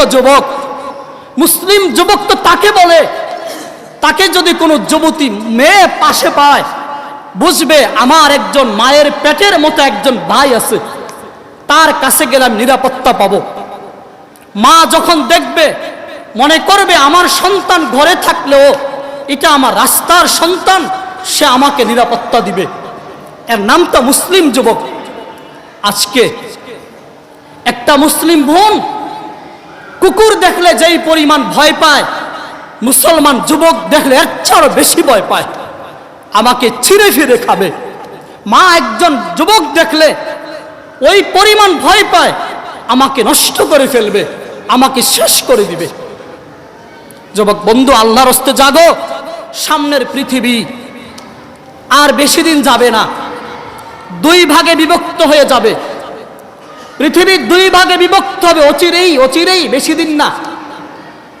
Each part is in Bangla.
তো যুবক, মুসলিম যুবক তো তাকে বলে, তাকে যদি কোনো যুবতী মেয়ে পাশে পায়, বুঝবে আমার একজন মায়ের পেটের মতো একজন ভাই আছে, তার কাছে গেলাম নিরাপত্তা পাবো। মা যখন দেখবে, মনে করবে আমার সন্তান ঘরে থাকলেও এটা আমার রাস্তার সন্তান, সে আমাকে নিরাপত্তা দিবে। এর নামটা মুসলিম যুবক। আজকে একটা মুসলিম বোন কুকুর দেখলে যেই পরিমাণ ভয় পায়, মুসলমান যুবক দেখলে এর বেশি ভয় পায়। আমাকে ছিঁড়ে ফিরে খাবে। মা একজন যুবক দেখলে ওই পরিমাণ ভয় পায়, আমাকে নষ্ট করে ফেলবে, আমাকে শেষ করে দিবে। যুবক বন্ধু, আল্লাহর হস্তে জাগো। সামনের পৃথিবী আর বেশি দিন যাবে না। দুই ভাগে বিভক্ত হয়ে যাবে। পৃথিবী দুই ভাগে বিভক্ত হবে, অচিরেই অচিরেই বেশি দিন না।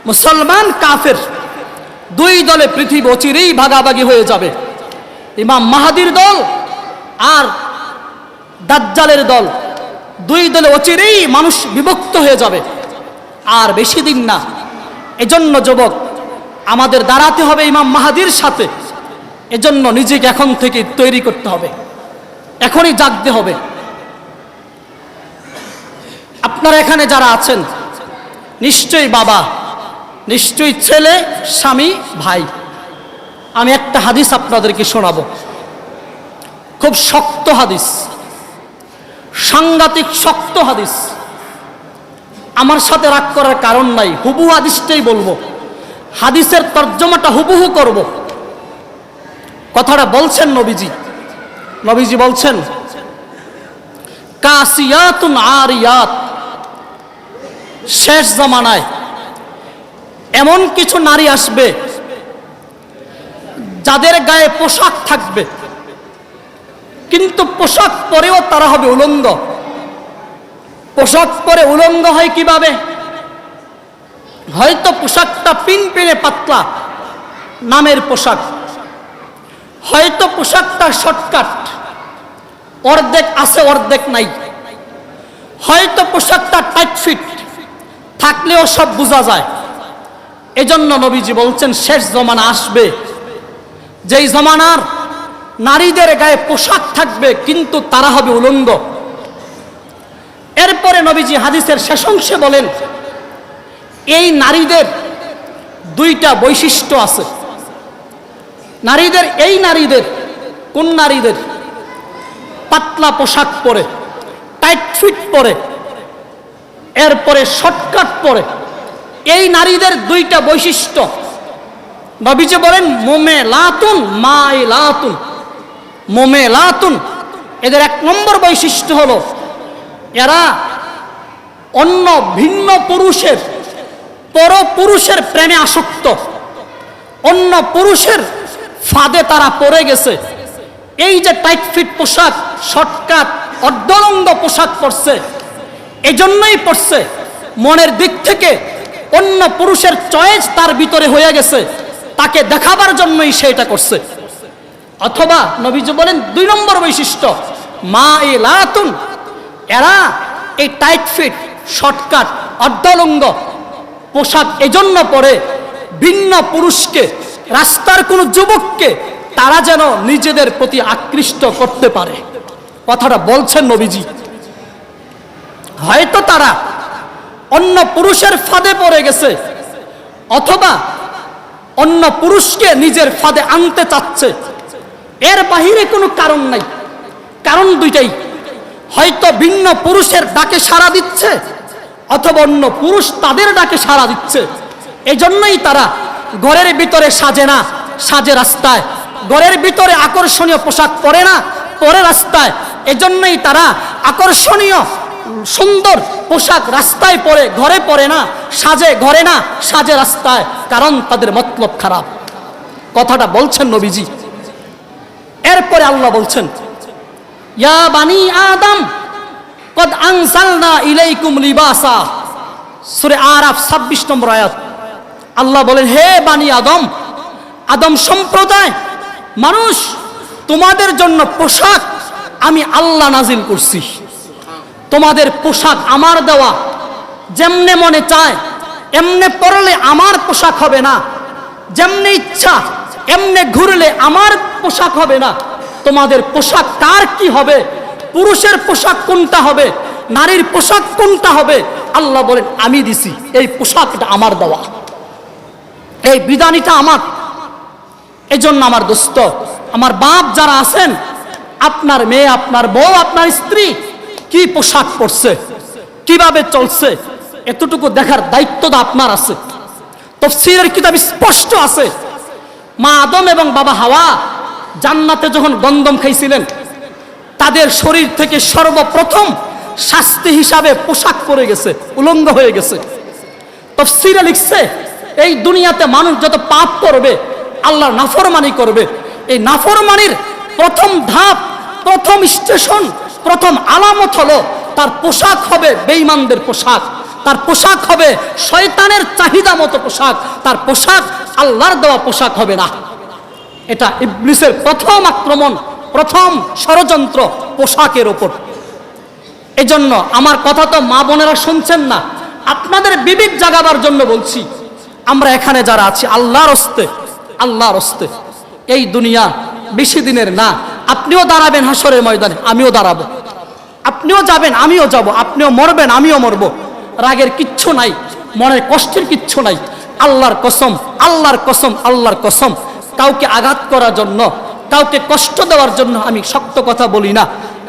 মুসলমান, কাফের, দুই দলে পৃথিবী অচিরেই ভাগাভাগি হয়ে যাবে। ইমাম মাহাদির দল আর দাজ্জালের দল, দুই দলে অচিরেই মানুষ বিভক্ত হয়ে যাবে। আর বেশি দিন না। এজন্য যুবক, আমাদের দাঁড়াতে হবে ইমাম মাহাদির সাথে। এজন্য নিজেকে এখন থেকে তৈরি করতে হবে। এখনই জাগতে হবে। আপনারা এখানে যারা আছেন, নিশ্চয়ই বাবা, নিশ্চয়ই ছেলে, স্বামী, ভাই। আমি একটা হাদিস আপনাদেরকে শোনাবো। খুব শক্ত হাদিস, সাংঘাতিক শক্ত হাদিস। আমার সাথে রাগ করার কারণ নাই হুবু হাদিসটাই বলব। হাদিসের তর্জমাটা হুবহু করব। কথাটা বলছেন নবীজি। নবীজি বলছেন, কাসিয়াতুন আরিয়াত। শেষ জামানায় এমন কিছু নারী আসবে যাদের গায়ে পোশাক থাকবে, কিন্তু পোশাক পরেও তারা হবে উলঙ্গ। পোশাক পরে উলঙ্গ হয় কীভাবে? হয়তো পোশাকটা পিন পিনে পাতলা, নামের পোশাক। হয়তো পোশাকটা শর্টকাট, অর্ধেক আছে, অর্ধেক নাই। হয়তো পোশাকটা টাইট ফিট থাকলেও সব বোঝা যায়। এজন্য নবীজি বলছেন, শেষ জমানা আসবে। যেই জমানার নারীদের গায়ে পোশাক থাকবে, কিন্তু তারা হবে উলঙ্গ। এরপরে নবীজি হাদিসের শেষ অংশে বলেন, এই নারীদের দুইটা বৈশিষ্ট্য আছে। নারীদের, এই নারীদের, কোন নারীদের? পাতলা পোশাক পরে, টাইট ফিট পরে এরপরে শর্টকাট পরে এই নারীদের দুইটা বৈশিষ্ট্য। নবীজি বলেন, মোমে লাতুন, মাই লাতুন। মোমে লাতুন, এদের এক নম্বর বৈশিষ্ট্য হলো, এরা অন্য ভিন্ন পুরুষের পর পুরুষের প্রেমে আসক্ত। অন্য পুরুষের ফাঁদে তারা পড়ে গেছে। এই যে টাইট ফিট পোশাক, শর্টকাট, অর্ধলঙ্গ পোশাক পরছে এজন্যই পড়ছে। মনের দিক থেকে অন্য পুরুষের চয়েস তার ভিতরে হয়ে গেছে। তাকে দেখাবার জন্যই সে এটা করছে। অথবা নবীজি বলেন, দুই নম্বর বৈশিষ্ট্য মা এ লাতুন, এরা এই টাইট ফিট শর্টকাট অর্ধলঙ্গ পোশাক এজন্য পরে ভিন্ন পুরুষকে, রাস্তার কোনো যুবককে তারা যেন নিজেদের প্রতি আকৃষ্ট করতে পারে। কথাটা বলছেন নবীজি। হয়তো তারা অন্য পুরুষের ফাঁদে পড়ে গেছে, অথবা অন্য পুরুষকে নিজের ফাঁদে আনতে চাচ্ছে। এর বাহিরে কোনো কারণ নাই। কারণ দুইটাই। হয়তো ভিন্ন পুরুষের ডাকে সাড়া দিচ্ছে, অথবা অন্য পুরুষ তাদের ডাকে সাড়া দিচ্ছে। এজন্যই তারা ঘরের ভিতরে সাজে না, সাজে রাস্তায়। ঘরের ভিতরে আকর্ষণীয় পোশাক পরে না, পরে রাস্তায়। এজন্যই তারা আকর্ষণীয় সুন্দর পোশাক রাস্তায় পরে, ঘরে পরে না, সাজে ঘরে না, সাজে রাস্তায়, কারণ তাদের মতলব খারাপ। কথাটা বলছেন নবীজি। এরপরে আল্লাহ বলছেন, ইয়া বানি আদম, কদ আনসালনা ইলাইকুম লিবাসা। সূরা আরাফ 26 নম্বর আয়াত। আল্লাহ বলেন, হে বানি আদম আদম সম্প্রদায়, মানুষ, তোমাদের জন্য পোশাক আমি আল্লাহ নাজিল করছি। তোমাদের পোশাক আমার দেওয়া, যেমনে মনে চায়, এমনে পরলে আমার পোশাক হবে না। যেমনি ইচ্ছা, এমনে ঘুরলে আমার পোশাক হবে না। তোমাদের পোশাক কার কি হবে? পুরুষের পোশাক কোনটা হবে? নারীর পোশাক কোনটা হবে? আল্লাহ বলেন, আমি দিছি, এই পোশাকটা আমার দেওয়া। এই বিধানিটা আমার। এই জন্য আমার দোস্ত, আমার বাপ যারা আছেন, আপনার মেয়ে, আপনার বউ, আপনার স্ত্রী কি পোশাক পরছে? কীভাবে চলছে? এতটুকু দেখার দায়িত্বটা আপনার আছে। তফসিরের কিতাব স্পষ্ট আছে। মা আদম এবং বাবা হাওয়া জান্নাতে যখন গন্দম খাইছিলেন, তাদের শরীর থেকে সর্বপ্রথম শাস্তি হিসাবে পোশাক পরে গেছে, উলঙ্গ হয়ে গেছে। তফসিরে লিখছে, এই দুনিয়াতে মানুষ যত পাপ করবে, আল্লাহর নাফরমানি করবে, এই নাফরমানির প্রথম ধাপ প্রথম স্টেশন, প্রথম আলামত হলো তার পোশাক হবে বেঈমানদের পোশাক, তার পোশাক হবে শয়তানের চাহিদা মতো পোশাক, তার পোশাক আল্লাহর দেওয়া পোশাক হবে না। এটা ইবলিসের প্রথম আক্রমণ, প্রথম ষড়যন্ত্র পোশাকের ওপর। এজন্য আমার কথা তো মা বোনেরা শুনছেন না, আপনাদের বিবেক জাগাবার জন্য বলছি, আমরা এখানে যারা আছি, আল্লাহর হস্তে আল্লাহর হস্তে, এই দুনিয়া বেশি দিনের না আপনিও দাঁড়াবেন হাসরের ময়দানে, আমিও দাঁড়াবো। আপনিও যাবেন, আমিও যাব। আপনিও মরবেন, আমিও মরবো। রাগের কিচ্ছু নাই, মনের কষ্টের কিচ্ছু নাই। আল্লাহর কসম আল্লাহর কসম আল্লাহর কসম। কাউকে আঘাত করার জন্য, কাউকে কষ্ট দেওয়ার জন্য আমি শক্ত কথা বলি না।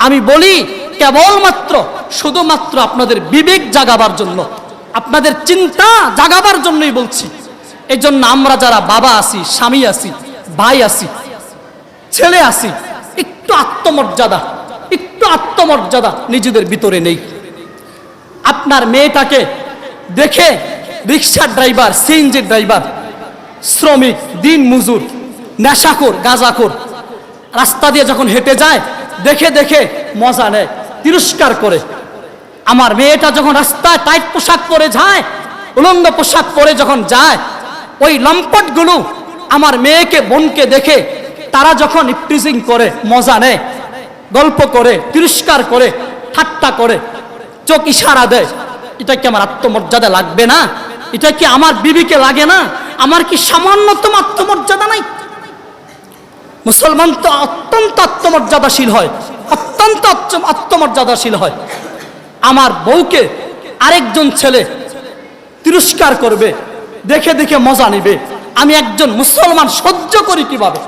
আমি বলি, কেবলমাত্র, শুধুমাত্র আপনাদের বিবেক জাগাবার জন্য। আপনাদের চিন্তা জাগাবার জন্যই বলছি। এই জন্য আমরা যারা বাবা আছি, স্বামী আছি, ভাই আছি, ছেলে আছি একটু আত্মমর্যাদা একটু আত্মমর্যাদা নিজেদের ভিতরে নেই। আপনার মেয়েটাকে দেখে রিক্সার ড্রাইভার সিএনজির ড্রাইভার, শ্রমিক, দিন মজুর, নেশাখোর, গাঁজাখোর, রাস্তা দিয়ে যখন হেঁটে যায়, দেখে দেখে মজা নেয়, তিরস্কার করে। আমার মেয়েটা যখন রাস্তায় টাইট পোশাক পরে যায়, উলঙ্গ পোশাক পরে যখন যায়, ওই লম্পটগুলো আমার মেয়েকে, বোনকে দেখে তারা যখন ইপ্রিজিং করে, মজা নেয়, গল্প করে, তিরস্কার করে, ঠাট্টা করে, চোখ ইশারা দেয়, এটা কি আমার আত্মমর্যাদা লাগবে না? এটা কি আমার বিবিকে লাগে না? আমার কি সামান্যতম আত্মমর্যাদা নাই? মুসলমান তো অত্যন্ত আত্মমর্যাদাশীল হয়, অত্যন্ত আত্মমর্যাদাশীল হয়। আমার বউকে আরেকজন ছেলে তিরস্কার করবে, দেখে দেখে মজা নিবে। আমি একজন মুসলমান সহ্য করি কীভাবে?